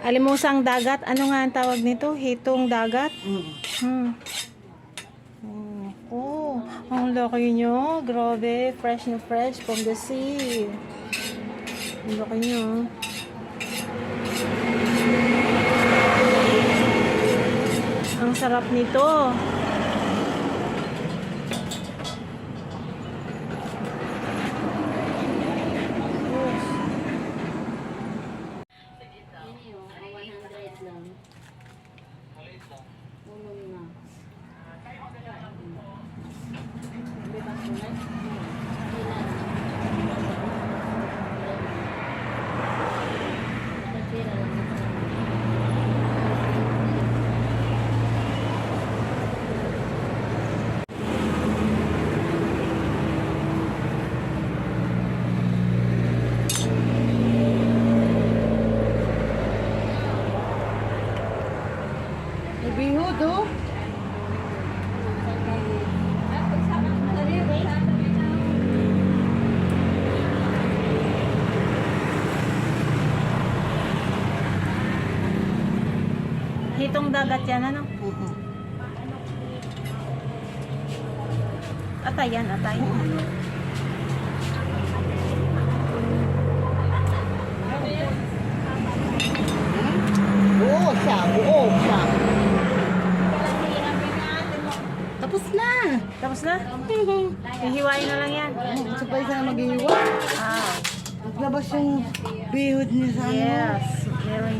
Alimusang dagat. Ano nga ang tawag nito? Hitong dagat? Mm. Hmm. Oh, oh, ang laki nyo. Grabe. Fresh na fresh from the sea. Ang laki nyo. Ang sarap nito. Unom na. May bihod, oh. Hitong dagat yan, ano? Mm-mm. Atay yan, atay. Oo, Tapos na. Hihiwain na lang yan. Gusto pa isa mag-iwa. Ah, Naglabas yung bihod niya sa ano. yes. Meron